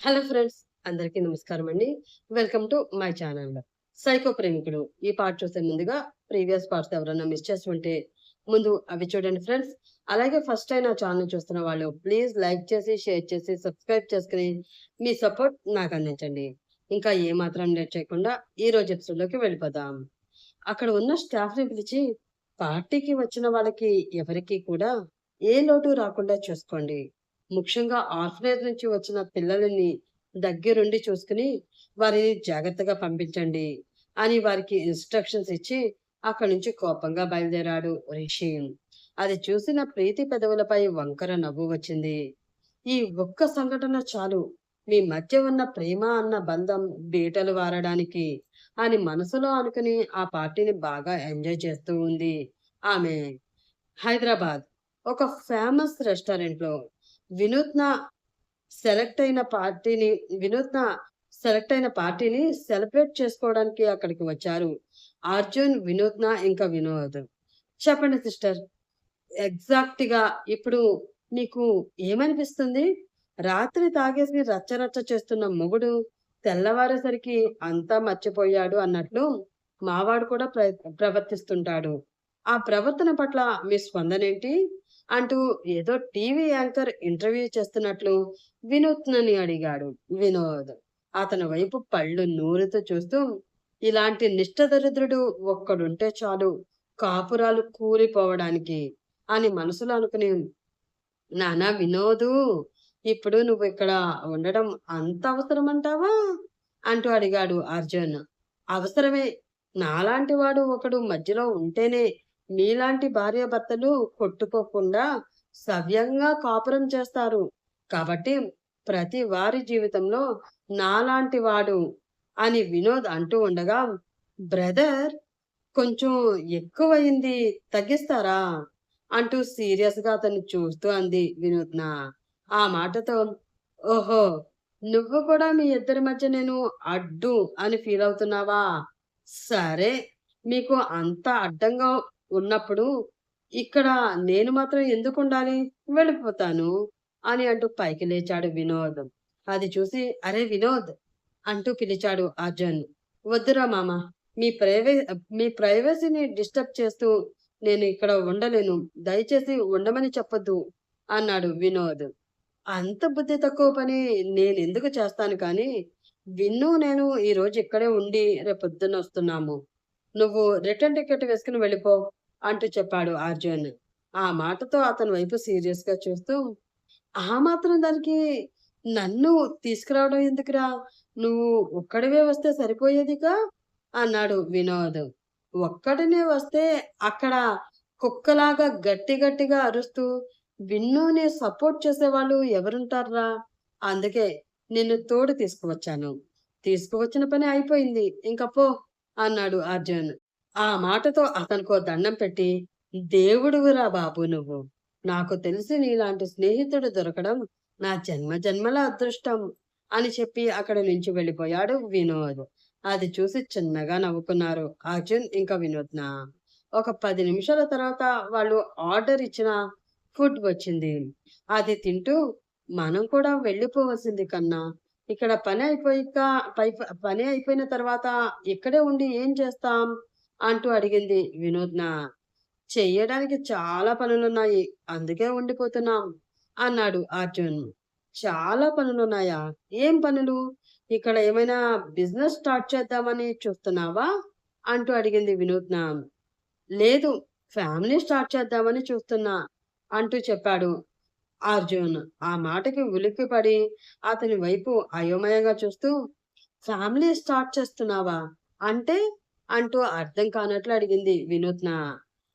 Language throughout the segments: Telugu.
హలో ఫ్రెండ్స్ అందరికీ నమస్కారం అండి. Welcome to my channel. Psycho ప్రేమికుడు. ఈ పార్ట్ చూసే ముందుగా ప్రీవియస్ పార్ట్స్ ఎవరైనా మిస్ చేస్తుంటే ముందు అవి చూడండి ఫ్రెండ్స్. అలాగే ఫస్ట్ టైం నా ఛానల్ చూస్తున్న వాళ్ళు ప్లీజ్ లైక్ చేసి షేర్ చేసి సబ్స్క్రైబ్ చేసుకుని మీ సపోర్ట్ నాకు అందించండి. ఇంకా ఏ మాత్రం లేట్ చేయకుండా ఈ రోజు ఎపిసోడ్లోకి వెళ్ళిపోదాం. అక్కడ ఉన్న స్టాఫ్ని పిలిచి పార్టీకి వచ్చిన వాళ్ళకి ఎవరికి కూడా ఏ లోటు రాకుండా చూసుకోండి. ముఖ్యంగా ఆర్ఫనేజ్ నుంచి వచ్చిన పిల్లలని దగ్గరుండి చూసుకుని వారిని జాగ్రత్తగా పంపించండి అని వారికి ఇన్స్ట్రక్షన్స్ ఇచ్చి అక్కడి నుంచి కోపంగా బయలుదేరాడు రిషి. అది చూసిన ప్రీతి పెదవులపై వంకర నవ్వు వచ్చింది. ఈ ఒక్క సంఘటన చాలు మీ మధ్య ఉన్న ప్రేమ అన్న బంధం బీటలు వారడానికి అని మనసులో అనుకుని ఆ పార్టీని బాగా ఎంజాయ్ చేస్తూ ఉంది. ఆమె హైదరాబాద్ ఒక ఫేమస్ రెస్టారెంట్లో వినూత్న సెలెక్ట్ అయిన పార్టీని వినూత్న సెలెక్ట్ అయిన పార్టీని సెలబ్రేట్ చేసుకోవడానికి అక్కడికి వచ్చారు. అర్జున్ వినూత్న ఇంకా వినోద్. చెప్పండి సిస్టర్ ఎగ్జాక్ట్గా ఇప్పుడు నీకు ఏమనిపిస్తుంది? రాత్రి తాగేసి రచ్చరచ్చ చేస్తున్న మొగుడు తెల్లవారేసరికి అంతా మర్చిపోయాడు అన్నట్లు మావాడు కూడా ప్రవర్తిస్తుంటాడు. ఆ ప్రవర్తన పట్ల మీ స్పందనేంటి? అంటూ ఏదో టీవీ యాంకర్ ఇంటర్వ్యూ చేస్తున్నట్లు వినూత్నని అడిగాడు వినోద్. అతని వైపు పళ్ళు నూరుతో చూస్తూ ఇలాంటి నిష్టదరిద్రుడు ఒక్కడుంటే చాలు కాపురాలు కూలిపోవడానికి అని మనసులో అనుకుని నానా వినోదు ఇప్పుడు నువ్వు ఇక్కడ ఉండడం అంత అవసరమంటావా? అంటూ అడిగాడు అర్జున్. అవసరమే నాలాంటి వాడు ఒకడు మధ్యలో ఉంటేనే మీలాంటి భార్యాభర్తలు కొట్టుకోకుండా సవ్యంగా కాపురం చేస్తారు. కాబట్టి ప్రతి వారి జీవితంలో నాలాంటి వాడు అని వినోద్ అంటూ ఉండగా బ్రదర్ కొంచెం ఎక్కువయింది తగ్గిస్తారా? అంటూ సీరియస్గా అతన్ని చూస్తూ అంది వినూత్న ఆ మాటతో ఓహో నువ్వు కూడా మీ ఇద్దరి మధ్య నేను అడ్డు అని ఫీల్ అవుతున్నావా? సరే మీకు అంత అడ్డంగా ఉన్నప్పుడు ఇక్కడ నేను మాత్రం ఎందుకు ఉండాలి? వెళ్ళిపోతాను అని అంటూ పైకి లేచాడు వినోద్. అది చూసి అరే వినోద్ అంటూ పిలిచాడు అర్జున్. వద్దురా మామ మీ ప్రైవే మీ ప్రైవసీని డిస్టర్బ్ చేస్తూ నేను ఇక్కడ ఉండలేను. దయచేసి ఉండమని చెప్పొద్దు అన్నాడు వినోద్. అంత బుద్ధి తక్కువ పని నేను ఎందుకు చేస్తాను కానీ విన్ను నేను ఈ రోజు ఇక్కడే ఉండి రేపొద్దున వస్తున్నాము. నువ్వు రిటర్న్ టికెట్ వేసుకుని వెళ్ళిపో. అంటూ చెప్పాడు అర్జున్. ఆ మాటతో అతని వైపు సీరియస్గా చూస్తూ ఆ మాత్రం దానికి నన్ను తీసుకురావడం ఎందుకురా? నువ్వు ఒక్కడివే వస్తే సరిపోయేదిగా అన్నాడు వినోద్. ఒక్కడినే వస్తే అక్కడ కుక్కలాగా గట్టి గట్టిగా అరుస్తూ విన్నుని సపోర్ట్ చేసేవాళ్ళు ఎవరుంటారా అందుకే నిన్ను తోడు తీసుకువచ్చాను. తీసుకువచ్చిన పని అయిపోయింది. ఇంకా పో అన్నాడు అర్జున్. ఆ మాటతో అతనికో దండం పెట్టి దేవుడువురా బాబు నువ్వు. నాకు తెలిసి నీలాంటి స్నేహితుడు దొరకడం నా జన్మ జన్మల అదృష్టం అని చెప్పి అక్కడ నుంచి వెళ్ళిపోయాడు వినోద్. అది చూసి చిన్నగా నవ్వుకున్నారు. అర్జున్ ఇంకా వినోద్న? ఒక పది నిమిషాల తర్వాత వాళ్ళు ఆర్డర్ ఇచ్చిన ఫుడ్ వచ్చింది. అది తింటూ మనం కూడా వెళ్ళిపోవలసింది కన్నా ఇక్కడ పని అయిపోయాక పై పని అయిపోయిన తర్వాత ఇక్కడే ఉండి ఏం చేస్తాం? అంటూ అడిగింది. వినోద్న చెయ్యడానికి చాలా పనులున్నాయి. అందుకే ఉండిపోతున్నాం అన్నాడు అర్జున్. చాలా పనులున్నాయా? ఏం పనులు? ఇక్కడ ఏమైనా బిజినెస్ స్టార్ట్ చేద్దామని చూస్తున్నావా? అంటూ అడిగింది వినూత్న లేదు ఫ్యామిలీ స్టార్ట్ చేద్దామని చూస్తున్నా అంటూ చెప్పాడు అర్జున్. ఆ మాటకి ఉలిక్కిపడి అతని వైపు అయోమయంగా చూస్తూ ఫ్యామిలీ స్టార్ట్ చేస్తున్నావా? అంటే అంటూ అర్థం కానట్లు అడిగింది వినూత్న.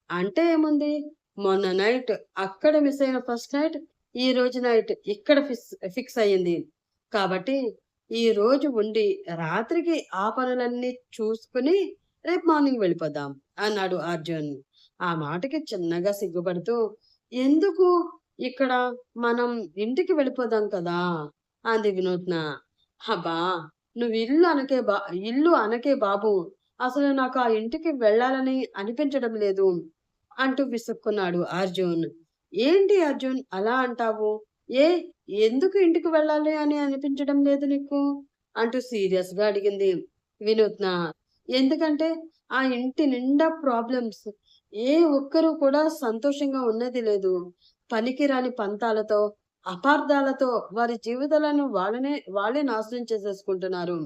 అంటే ఏముంది? మొన్న నైట్ అక్కడ మిస్ అయిన ఫస్ట్ నైట్ ఈ రోజు నైట్ ఇక్కడ ఫిక్స్ ఫిక్స్ అయ్యింది. కాబట్టి ఈ రోజు ఉండి రాత్రికి ఆ పనులన్నీ చూసుకుని రేపు మార్నింగ్ వెళ్ళిపోదాం అన్నాడు అర్జున్. ఆ మాటకి చిన్నగా సిగ్గుపడుతూ ఎందుకు? ఇక్కడ మనం ఇంటికి వెళ్ళిపోదాం కదా? అంది వినూత్న. అబ్బా నువ్వు ఇల్లు అనకే బా ఇల్లు అనకే బాబు. అసలు నాకు ఆ ఇంటికి వెళ్ళాలని అనిపించడం లేదు అంటూ విసుక్కున్నాడు అర్జున్. ఏంటి అర్జున్ అలా అంటావు? ఏ ఎందుకు ఇంటికి వెళ్ళాలి అని అనిపించడం లేదు నీకు? అంటూ సీరియస్గా అడిగింది వినూత్న. ఎందుకంటే ఆ ఇంటి నిండా ప్రాబ్లమ్స్. ఏ ఒక్కరూ కూడా సంతోషంగా ఉన్నది లేదు. పనికిరాని పంతాలతో అపార్థాలతో వారి జీవితాలను వాళ్ళనే వాళ్ళే నాశనం చేసేసుకుంటున్నారు.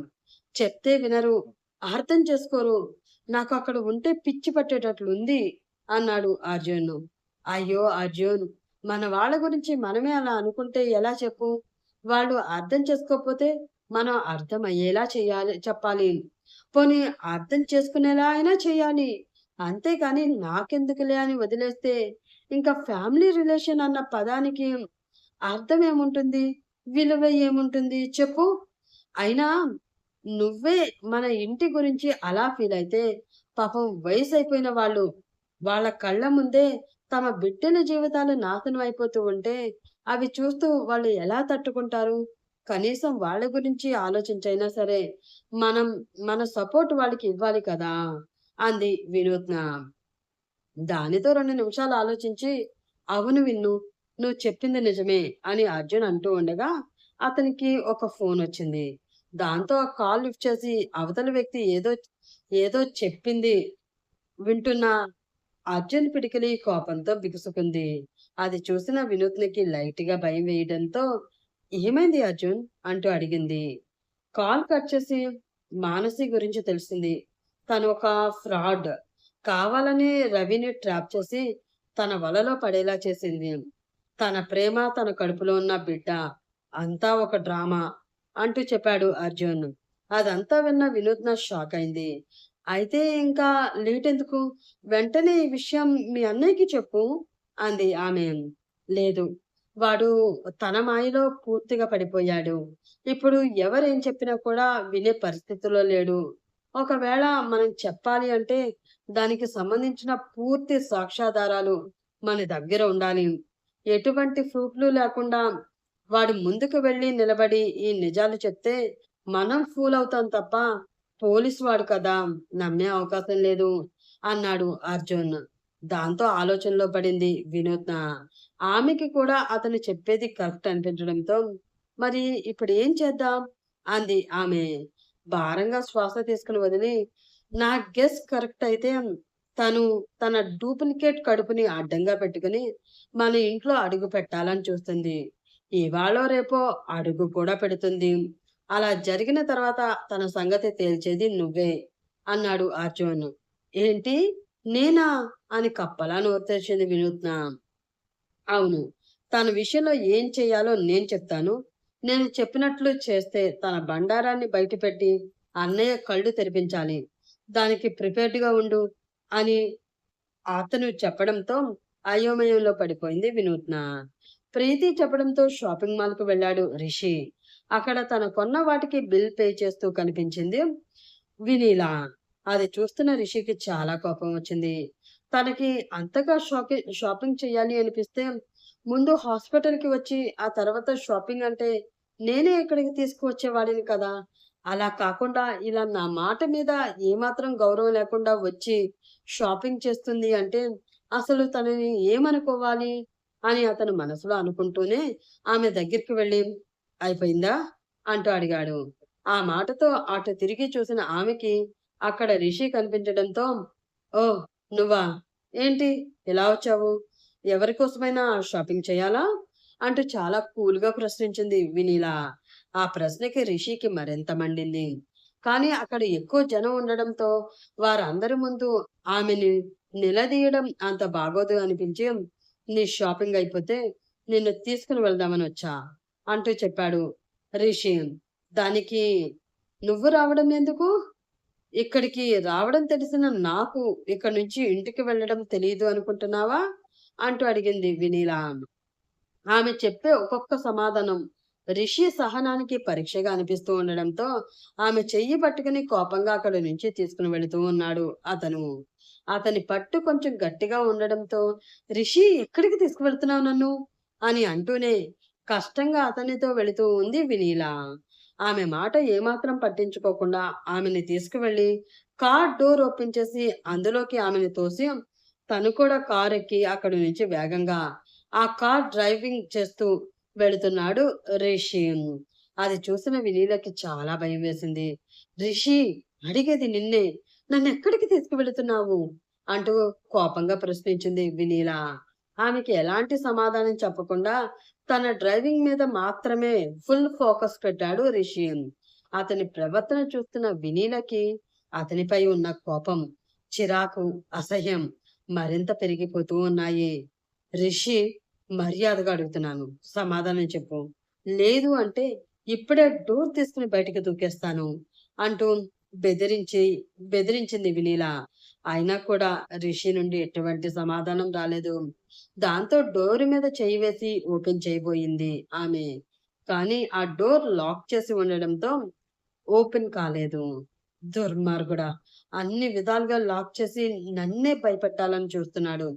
చెప్తే వినరు. అర్థం చేసుకోరు. నాకు అక్కడ ఉంటే పిచ్చి పట్టేటట్లు ఉంది అన్నాడు అర్జున్. అయ్యో అర్జున్ మన వాళ్ళ గురించి మనమే అలా అనుకుంటే ఎలా చెప్పు? వాళ్ళు అర్థం చేసుకోకపోతే మనం అర్థం అయ్యేలా చేయాలి చెప్పాలి. పోనీ అర్థం చేసుకునేలా అయినా చేయాలి. అంతేకాని నాకెందుకులే అని వదిలేస్తే ఇంకా ఫ్యామిలీ రిలేషన్ అన్న పదానికి అర్థం ఏముంటుంది? విలువ ఏముంటుంది? చెప్పు. అయినా నువ్వే మన ఇంటి గురించి అలా ఫీల్ అయితే పాపం వయసు అయిపోయిన వాళ్ళు వాళ్ళ కళ్ళ ముందే తమ బిడ్డల జీవితాలు నాశనం అయిపోతూ ఉంటే అవి చూస్తూ వాళ్ళు ఎలా తట్టుకుంటారు? కనీసం వాళ్ళ గురించి ఆలోచించైనా సరే మనం మన సపోర్ట్ వాళ్ళకి ఇవ్వాలి కదా? అంది వినూత్న. దానితో రెండు నిమిషాలు ఆలోచించి అవును విన్ను నువ్వు చెప్పింది నిజమే అని అర్జున్ అంటూ ఉండగా అతనికి ఒక ఫోన్ వచ్చింది. దాంతో ఆ కాల్ లిఫ్ట్ చేసి అవతల వ్యక్తి ఏదో ఏదో చెప్పింది వింటున్న అర్జున్ పిడికిలి కోపంతో బిగుసుకుంది. అది చూసిన వినూత్నకి లైట్గా భయం వేయడంతో ఏమైంది అర్జున్? అంటూ అడిగింది. కాల్ కట్ చేసి మానసి గురించి తెలిసింది. తను ఒక ఫ్రాడ్. కావాలని రవిని ట్రాప్ చేసి తన వలలో పడేలా చేసింది. తన ప్రేమ తన కడుపులో ఉన్న బిడ్డ. అంతా ఒక డ్రామా. అంటూ చెప్పాడు అర్జున్. అదంతా విన్న వినూత్న షాక్ అయింది. అయితే ఇంకా లేట్ ఎందుకు? వెంటనే ఈ విషయం మీ అన్నయ్యకి చెప్పు అంది ఆమె. లేదు. వాడు తన మాయలో పూర్తిగా పడిపోయాడు. ఇప్పుడు ఎవరేం చెప్పినా కూడా వినే పరిస్థితిలో లేడు. ఒకవేళ మనం చెప్పాలి అంటే దానికి సంబంధించిన పూర్తి సాక్ష్యాధారాలు మన దగ్గర ఉండాలి. ఎటువంటి ప్రూఫ్లు లేకుండా వాడు ముందుకు వెళ్ళి నిలబడి ఈ నిజాలు చెప్తే మనం ఫూల్ అవుతాం తప్ప పోలీసు వాడు కదా నమ్మే అవకాశం లేదు అన్నాడు అర్జున్. దాంతో ఆలోచనలో పడింది వినూత్న. ఆమెకి కూడా అతను చెప్పేది కరెక్ట్ అనిపించడంతో మరి ఇప్పుడు ఏం చేద్దాం? అంది ఆమె. భారంగా శ్వాస తీసుకుని వదిలి నా గెస్ కరెక్ట్ అయితే తను తన డూప్లికేట్ కడుపుని అడ్డంగా పెట్టుకుని మన ఇంట్లో అడుగు పెట్టాలని చూస్తుంది. ఇవాళో రేపో అడుగు కూడా పెడుతుంది. అలా జరిగిన తర్వాత తన సంగతి తేల్చేది నువ్వే అన్నాడు అర్జున్. ఏంటి? నేనా? అని కప్పలా నోరు తెరిచింది వినూత్న. అవును తన విషయంలో ఏం చేయాలో నేను చెప్తాను. నేను చెప్పినట్లు చేస్తే తన బండారాన్ని బయటపెట్టి అన్నయ్య కళ్ళు తెరిపించాలి. దానికి ప్రిపేర్డ్గా ఉండు అని అతను చెప్పడంతో అయోమయంలో పడిపోయింది వినూత్న. ప్రీతి చెప్పడంతో షాపింగ్ మాల్కు వెళ్ళాడు రిషి. అక్కడ తన కొన్న వాటికి బిల్ పే చేస్తూ కనిపించింది. వినీలా అది చూస్తున్న రిషికి చాలా కోపం వచ్చింది. తనకి అంతగా షాపింగ్ షాపింగ్ చేయాలి అనిపిస్తే ముందు హాస్పిటల్కి వచ్చి ఆ తర్వాత షాపింగ్ అంటే నేనే ఇక్కడికి తీసుకువచ్చేవాడిని కదా. అలా కాకుండా ఇలా నా మాట మీద ఏమాత్రం గౌరవం లేకుండా వచ్చి షాపింగ్ చేస్తుంది అంటే అసలు తనని ఏమనుకోవాలి? అని అతను మనసులో అనుకుంటూనే ఆమె దగ్గరికి వెళ్ళి అయిపోయిందా? అంటూ అడిగాడు. ఆ మాటతో అటు తిరిగి చూసిన ఆమెకి అక్కడ రిషి కనిపించడంతో ఓ నువ్వా? ఏంటి? ఎలా వచ్చావు? ఎవరి కోసమైనా షాపింగ్ చేయాలా? అంటూ చాలా కూల్గా ప్రశ్నించింది వినీలా. ఆ ప్రశ్నకి రిషికి మరింత మండింది. కానీ అక్కడ ఎక్కువ జనం ఉండడంతో వారందరి ముందు ఆమెని నిలదీయడం అంత బాగోదు అనిపించి నీ షాపింగ్ అయిపోతే నిన్ను తీసుకుని వెళ్దామని వచ్చా అంటూ చెప్పాడు రిషి. దానికి నువ్వు రావడం ఎందుకు? ఇక్కడికి రావడం తెలిసిన నాకు ఇక్కడ నుంచి ఇంటికి వెళ్ళడం తెలియదు అనుకుంటున్నావా? అంటూ అడిగింది వినీలా. ఆమె చెప్పే ఒక్కొక్క సమాధానం రిషి సహనానికి పరీక్షగా అనిపిస్తూ ఉండడంతో ఆమె చెయ్యి పట్టుకుని కోపంగా అక్కడి నుంచి తీసుకుని వెళుతూ ఉన్నాడు అతను. అతని పట్టు కొంచెం గట్టిగా ఉండడంతో రిషి ఎక్కడికి తీసుకువెళ్తున్నావు నన్ను? అని అంటూనే కష్టంగా అతనితో వెళుతూ ఉంది వినీల. ఆమె మాట ఏమాత్రం పట్టించుకోకుండా ఆమెని తీసుకువెళ్ళి కార్ డోర్ ఓపెన్ చేసి అందులోకి ఆమెని తోసి తను కూడా కార్ ఎక్కి అక్కడి నుంచి వేగంగా ఆ కార్ డ్రైవింగ్ చేస్తూ వెళుతున్నాడు రిషి. అది చూసిన వినీలకి చాలా భయం వేసింది. రిషి అడిగేది నిన్నే. నన్ను ఎక్కడికి తీసుకువెళుతున్నావు? అంటూ కోపంగా ప్రశ్నించింది వినీల. ఆమెకి ఎలాంటి సమాధానం చెప్పకుండా తన డ్రైవింగ్ మీద మాత్రమే ఫుల్ ఫోకస్ పెట్టాడు రిషి. అతని ప్రవర్తన చూస్తున్న వినీలకి అతనిపై ఉన్న కోపం చిరాకు అసహ్యం మరింత పెరిగిపోతూ ఉన్నాయి. రిషి మర్యాదగా అడుగుతున్నాను సమాధానం చెప్పు. లేదు అంటే ఇప్పుడే డోర్ తీసుకుని బయటికి దూకేస్తాను అంటూ బెదిరించి బెదిరించింది వినీల అయినా కూడా రిషి నుండి ఎటువంటి సమాధానం రాలేదు. దాంతో డోర్ మీద చేయి వేసి ఓపెన్ చేయబోయింది ఆమె. కానీ ఆ డోర్ లాక్ చేసి ఉండడంతో ఓపెన్ కాలేదు. దుర్మార్గుడా! అన్ని విధాలుగా లాక్ చేసి నన్నే భయపెట్టాలని చూస్తున్నాడు.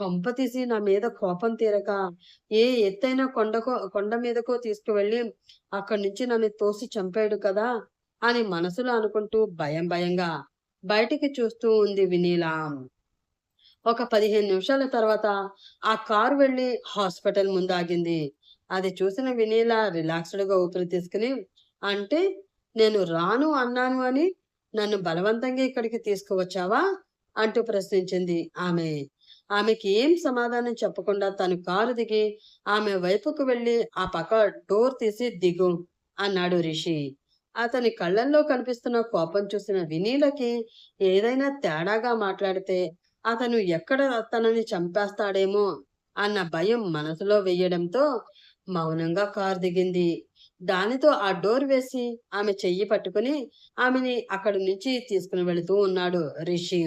కొంప తీసి నా మీద కోపం తీరక ఏ ఎత్తైన కొండకో కొండ మీదకో తీసుకువెళ్ళి అక్కడి నుంచి నన్ను తోసి చంపాడు కదా! అని మనసులో అనుకుంటూ భయం భయంగా బయటికి చూస్తూ ఉంది వినీలాం ఒక పదిహేను నిమిషాల తర్వాత ఆ కారు వెళ్ళి హాస్పిటల్ ముందాగింది. అది చూసిన వినీల రిలాక్స్డ్గా ఊపిరి తీసుకుని అంటే నేను రాను అన్నాను అని నన్ను బలవంతంగా ఇక్కడికి తీసుకువచ్చావా? అంటూ ప్రశ్నించింది ఆమె. ఆమెకి ఏం సమాధానం చెప్పకుండా తను కారు దిగి ఆమె వైపుకు వెళ్ళి ఆ పక్క డోర్ తీసి దిగు అన్నాడు రిషి. అతని కళ్ళల్లో కనిపిస్తున్న కోపం చూసిన వినీలకి ఏదైనా తేడాగా మాట్లాడితే అతను ఎక్కడ తనని చంపేస్తాడేమో అన్న భయం మనసులో వెయ్యడంతో మౌనంగా కారు దిగింది. దానితో ఆ డోర్ వేసి ఆమె చెయ్యి పట్టుకుని ఆమెని అక్కడి నుంచి తీసుకుని వెళుతూ ఉన్నాడు రిషి.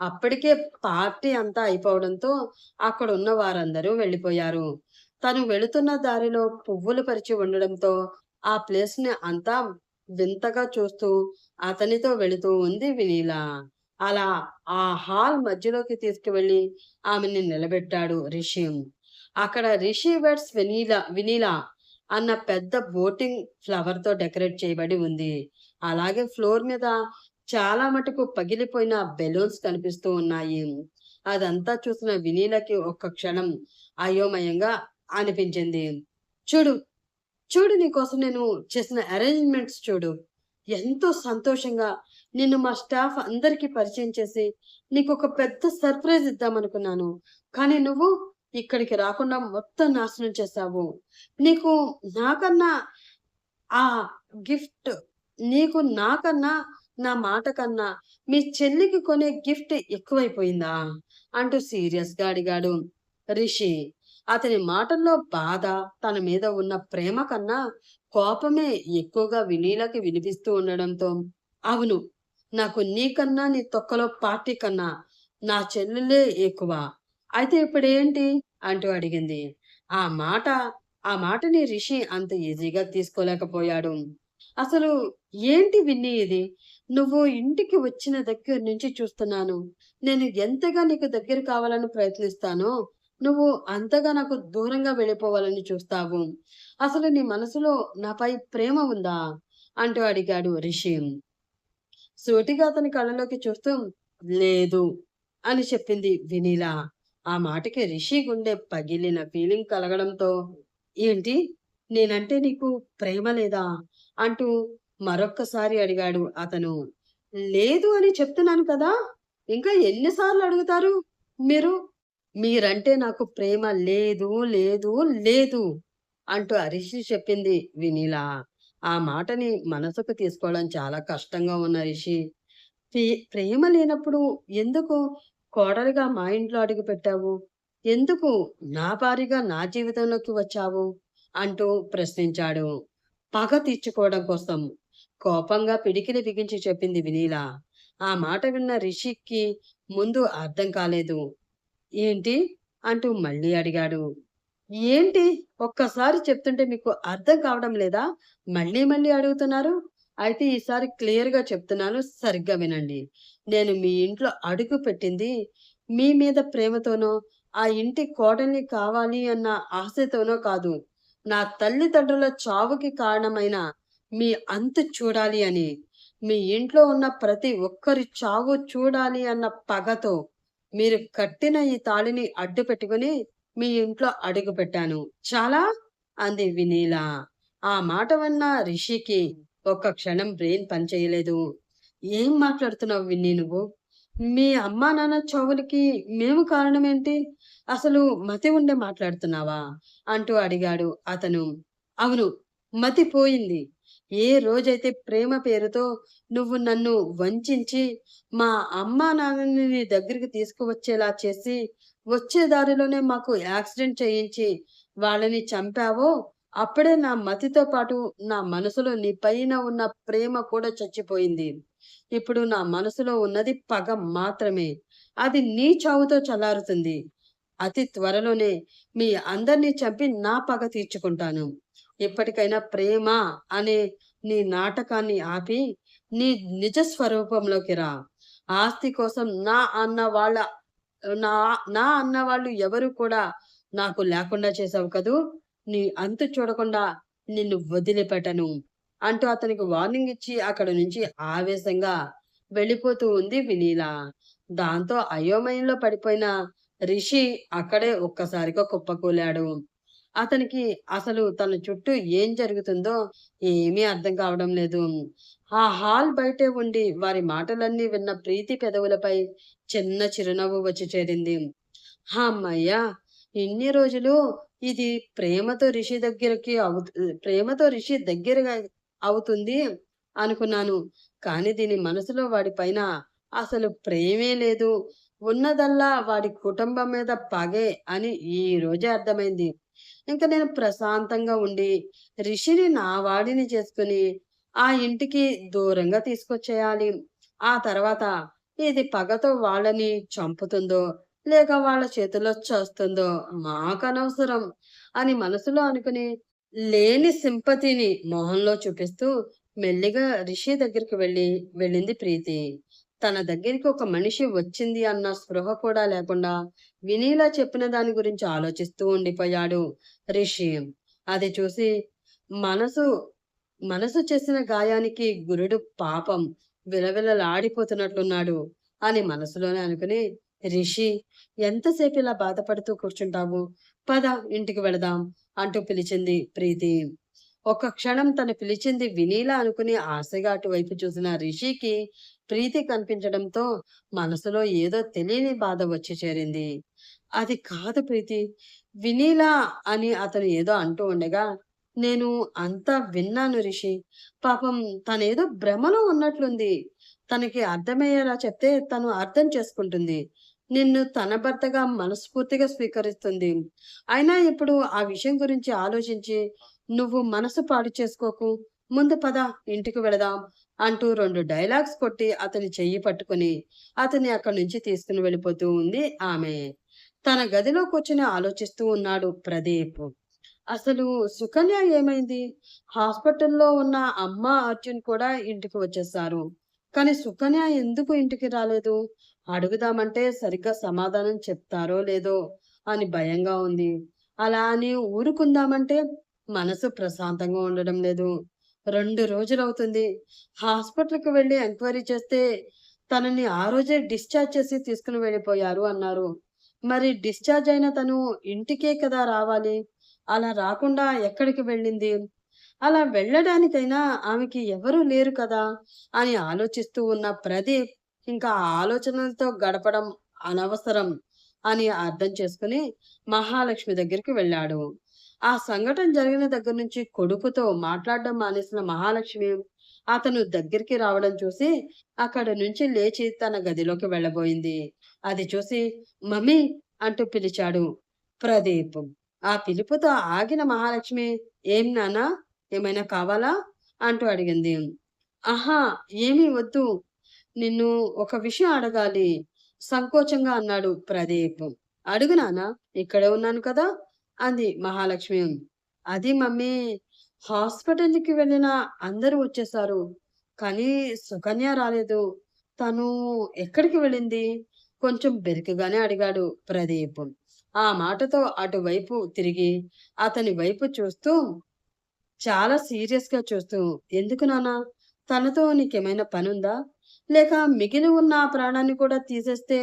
అప్పటికే పార్టీ అంతా అయిపోవడంతో అక్కడ ఉన్న వారందరూ వెళ్ళిపోయారు. తను వెళుతున్న దారిలో పువ్వులు పరిచి ఉండడంతో ఆ ప్లేస్ని అంతా వింతగా చూస్తూ అతనితో వెళుతూ ఉంది వినీల. అలా ఆ హాల్ మధ్యలోకి తీసుకువెళ్ళి ఆమెని నిలబెట్టాడు రిషి. అక్కడ రిషి వెడ్స్ వినీల వినీల అన్న పెద్ద బోటింగ్ ఫ్లవర్తో డెకరేట్ చేయబడి ఉంది. అలాగే ఫ్లోర్ మీద చాలా మటుకు పగిలిపోయిన బెలూన్స్ కనిపిస్తూ ఉన్నాయి. అదంతా చూసిన వినీలకి ఒక్క క్షణం అయోమయంగా అనిపించింది. చూడు చూడు నీకోసం నేను చేసిన అరేంజ్మెంట్స్ చూడు. ఎంతో సంతోషంగా నిన్ను మా స్టాఫ్ అందరికీ పరిచయం చేసి నీకు ఒక పెద్ద సర్ప్రైజ్ ఇద్దామనుకున్నాను. కానీ నువ్వు ఇక్కడికి రాకుండా మొత్తం నాశనం చేశావు. నీకు నాకన్నా ఆ గిఫ్ట్ నీకు నాకన్నా నా మాట కన్నా మీ చెల్లికి కొనే గిఫ్ట్ ఎక్కువైపోయిందా? అంటూ సీరియస్గా అడిగాడు రిషి. అతని మాటల్లో బాధ తన మీద ఉన్న ప్రేమ కన్నా కోపమే ఎక్కువగా వినీలకి వినిపిస్తూ ఉండడంతో అవును నాకు నీకన్నా నీ తొక్కలో పార్టీ కన్నా నా చెల్లెలే ఎక్కువ. అయితే ఇప్పుడేంటి? అంటూ అడిగింది. ఆ మాట ఆ మాటని రిషి అంత ఈజీగా తీసుకోలేకపోయాడు. అసలు ఏంటి విన్ని ఇది? నువ్వు ఇంటికి వచ్చిన దగ్గర నుంచి చూస్తున్నాను. నేను ఎంతగా నీకు దగ్గర కావాలని ప్రయత్నిస్తానో నువ్వు అంతగా నాకు దూరంగా వెళ్ళిపోవాలని చూస్తావు. అసలు నీ మనసులో నాపై ప్రేమ ఉందా? అంటూ అడిగాడు రిషి. సూటిగా అతని కళ్ళలోకి చూస్తూ లేదు అని చెప్పింది వినీల. ఆ మాటకి రిషి గుండె పగిలిన ఫీలింగ్ కలగడంతో ఏంటి? నేనంటే నీకు ప్రేమ లేదా? అంటూ మరొక్కసారి అడిగాడు అతను. లేదు అని చెప్తున్నాను కదా. ఇంకా ఎన్నిసార్లు అడుగుతారు మీరు? మీరంటే నాకు ప్రేమ లేదు లేదు లేదు అంటూ హరీష్ చెప్పింది వినీల. ఆ మాటని మనసుకు తీసుకోవడం చాలా కష్టంగా ఉన్న రిషి ప్రే- ప్రేమ లేనప్పుడు ఎందుకు కోడలిగా మా ఇంట్లో అడుగు పెట్టావు? ఎందుకు నా భారీగా నా జీవితంలోకి వచ్చావు? అంటూ ప్రశ్నించాడు. పగ తీర్చుకోవడం కోసం కోపంగా పిడికిలి బిగించి చెప్పింది వినీల. ఆ మాట విన్న రిషికి ముందు అర్థం కాలేదు. ఏంటి అంటూ మళ్ళీ అడిగాడు. ఏంటి? ఒక్కసారి చెప్తుంటే మీకు అర్థం కావడం లేదా? మళ్ళీ మళ్ళీ అడుగుతున్నారు. అయితే ఈసారి క్లియర్గా చెప్తున్నాను సరిగ్గా వినండి. నేను మీ ఇంట్లో అడుగు పెట్టింది మీ మీద ప్రేమతోనో ఆ ఇంటి కోడల్ని కావాలి అన్న ఆశతోనో కాదు. నా తల్లిదండ్రుల చావుకి కారణమైన మీ అంతు చూడాలి అని మీ ఇంట్లో ఉన్న ప్రతి ఒక్కరి చావు చూడాలి అన్న పగతో మీరు కట్టిన ఈ తాళిని అడ్డు పెట్టుకుని మీ ఇంట్లో అడుగు పెట్టాను. చాలా అంది వినీల. ఆ మాట విన్న రిషికి ఒక్క క్షణం బ్రెయిన్ పనిచేయలేదు ఏం మాట్లాడుతున్నావు విన్నీ నువ్వు? మీ అమ్మా నాన్న చావులకి మేము కారణమేంటి? అసలు మతి ఉండే మాట్లాడుతున్నావా? అంటూ అడిగాడు అతను. అవును మతి పోయింది. ఏ రోజైతే ప్రేమ పేరుతో నువ్వు నన్ను వంచించి మా అమ్మా నాన్నని నీ దగ్గరికి తీసుకువచ్చేలా చేసి వచ్చే దారిలోనే మాకు యాక్సిడెంట్ చేయించి వాళ్ళని చంపావో అప్పుడే నా మతితో పాటు నా మనసులో నీ పైన ఉన్న ప్రేమ కూడా చచ్చిపోయింది. ఇప్పుడు నా మనసులో ఉన్నది పగ మాత్రమే. అది నీ చావుతో చల్లారుతుంది. అతి త్వరలోనే మీ అందరినీ చంపి నా పగ తీర్చుకుంటాను. ఇప్పటికైనా ప్రేమ అనే నీ నాటకాన్ని ఆపి నీ నిజ స్వరూపంలోకి రా. ఆస్తి కోసం నా అన్న వాళ్ళ నా నా అన్న వాళ్ళు ఎవరు కూడా నాకు లేకుండా చేసావు కదూ? నీ అంతు చూడకుండా నిన్ను వదిలిపెట్టను అంటూ అతనికి వార్నింగ్ ఇచ్చి అక్కడ నుంచి ఆవేశంగా వెళ్ళిపోతూ ఉంది వినీల. దాంతో అయోమయంలో పడిపోయిన రిషి అక్కడే ఒక్కసారిగా కుప్పకూలాడు. అతనికి అసలు తన చుట్టూ ఏం జరుగుతుందో ఏమీ అర్థం కావడం లేదు. ఆ హాల్ బయటే ఉండి వారి మాటలన్నీ విన్న ప్రీతి పెదవులపై చిన్న చిరునవ్వు వచ్చి చేరింది. అమ్మయ్యా ఇన్ని రోజులు ఇది ప్రేమతో రిషి దగ్గరికి అవు ప్రేమతో రిషి దగ్గరగా అవుతుంది అనుకున్నాను. కానీ దీని మనసులో వాడి పైన అసలు ప్రేమే లేదు. ఉన్నదల్లా వాడి కుటుంబం మీద పగే అని ఈ రోజే అర్థమైంది. ఇంకా నేను ప్రశాంతంగా ఉండి రిషిని నా వాడిని చేసుకుని ఆ ఇంటికి దూరంగా తీసుకొచ్చేయాలి. ఆ తర్వాత ఇది పగతో వాళ్ళని చంపుతుందో లేక వాళ్ళ చేతిలో చేస్తుందో మాకు అనవసరం అని మనసులో అనుకుని లేని సింపతిని మొహంలో చూపిస్తూ మెల్లిగా రిషి దగ్గరికి వెళ్ళి వెళ్ళింది ప్రీతి. తన దగ్గరికి ఒక మనిషి వచ్చింది అన్న స్పృహ కూడా లేకుండా వినీలా చెప్పిన దాని గురించి ఆలోచిస్తూ ఉండిపోయాడు రిషి. అది చూసి మనసు మనసు చేసిన గాయానికి గురుడు పాపం విలవిలలాడిపోతున్నట్లున్నాడు అని మనసులోనే అనుకుని రిషి ఎంతసేపు ఇలా బాధపడుతూ కూర్చుంటావు? పద ఇంటికి వెళదాం అంటూ పిలిచింది ప్రీతి. ఒక క్షణం తను పిలిచింది వినీలా అనుకుని ఆశగా అటువైపు చూసిన రిషికి ప్రీతి కనిపించడంతో మనసులో ఏదో తెలియని బాధ వచ్చి చేరింది. అది కాదు ప్రీతి. వినీలా అని అతను ఏదో అంటూ ఉండగా నేను అంతా విన్నాను రిషి. పాపం తనేదో భ్రమలో ఉన్నట్లుంది. తనకి అర్థమయ్యేలా చెప్తే తను అర్థం చేసుకుంటుంది. నిన్ను తన భర్తగా మనస్ఫూర్తిగా స్వీకరిస్తుంది. అయినా ఇప్పుడు ఆ విషయం గురించి ఆలోచించి నువ్వు మనసు పాడు చేసుకోకు. ముందు పద ఇంటికి వెళదాం. అంటూ రెండు డైలాగ్స్ కొట్టి అతని చెయ్యి పట్టుకుని అతని అక్కడి నుంచి తీసుకుని వెళ్ళిపోతూ ఉంది ఆమె. తన గదిలో కూర్చుని ఆలోచిస్తూ ఉన్నాడు ప్రదీప్. అసలు సుకన్య ఏమైంది? హాస్పిటల్లో ఉన్న అమ్మ అర్జున్ కూడా ఇంటికి వచ్చేసారు కానీ సుకన్య ఎందుకు ఇంటికి రాలేదు? అడుగుదామంటే సరిగ్గా సమాధానం చెప్తారో లేదో అని భయంగా ఉంది. అలా అని ఊరుకుందామంటే మనసు ప్రశాంతంగా ఉండడం లేదు. రెండు రోజులు అవుతుంది హాస్పిటల్కి వెళ్ళి ఎంక్వైరీ చేస్తే తనని ఆ రోజే డిశ్చార్జ్ చేసి తీసుకుని వెళ్ళిపోయారు అన్నారు. మరి డిశ్చార్జ్ అయిన తను ఇంటికే కదా రావాలి? అలా రాకుండా ఎక్కడికి వెళ్ళింది? అలా వెళ్ళడానికైనా ఆమెకి ఎవరూ లేరు కదా అని ఆలోచిస్తూ ఉన్న ప్రదీప్ ఇంకా ఆలోచనలతో గడపడం అనవసరం అని అర్థం చేసుకుని మహాలక్ష్మి దగ్గరికి వెళ్ళాడు. ఆ సంఘటన జరిగిన దగ్గర నుంచి కొడుకుతో మాట్లాడడం మానేసిన మహాలక్ష్మి అతను దగ్గరికి రావడం చూసి అక్కడ నుంచి లేచి తన గదిలోకి వెళ్ళబోయింది. అది చూసి మమ్మీ అంటూ పిలిచాడు ప్రదీప్. ఆ పిలుపుతో ఆగిన మహాలక్ష్మి ఏం నానా ఏమైనా కావాలా? అంటూ అడిగింది. ఆహా ఏమీ వద్దు. నిన్ను ఒక విషయం అడగాలి. సంకోచంగా అన్నాడు ప్రదీప్. అడుగు నానా ఇక్కడే ఉన్నాను కదా. అంది మహాలక్ష్మి. అది మమ్మీ హాస్పిటల్కి వెళ్ళిన అందరూ వచ్చేసారు. కానీ సుకన్య రాలేదు. తను ఎక్కడికి వెళ్ళింది? కొంచెం బెరికగానే అడిగాడు ప్రదీప్. ఆ మాటతో అటువైపు తిరిగి అతని వైపు చూస్తూ చాలా సీరియస్గా చూస్తూ ఎందుకు నానా తనతో నీకేమైనా పనుందా? లేక మిగిలి ఉన్న ఆ ప్రాణాన్ని కూడా తీసేస్తే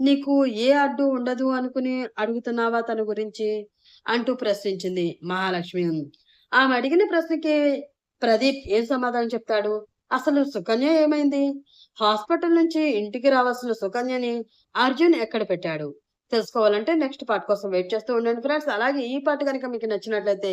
నీకు ఏ అడ్డు ఉండదు అనుకుని అడుగుతున్నావా తన గురించి? అంటూ ప్రశ్నించింది మహాలక్ష్మి. ఆమె అడిగిన ప్రశ్నకి ప్రదీప్ ఏం సమాధానం చెప్తాడు? అసలు సుకన్య ఏమైంది? హాస్పిటల్ నుంచి ఇంటికి రావాల్సిన సుకన్యని అర్జున్ ఎక్కడ పెట్టాడు? తెలుసుకోవాలంటే నెక్స్ట్ పార్ట్ కోసం వెయిట్ చేస్తూ ఉండండి ఫ్రెండ్స్. అలాగే ఈ పార్ట్ కనుక మీకు నచ్చినట్లయితే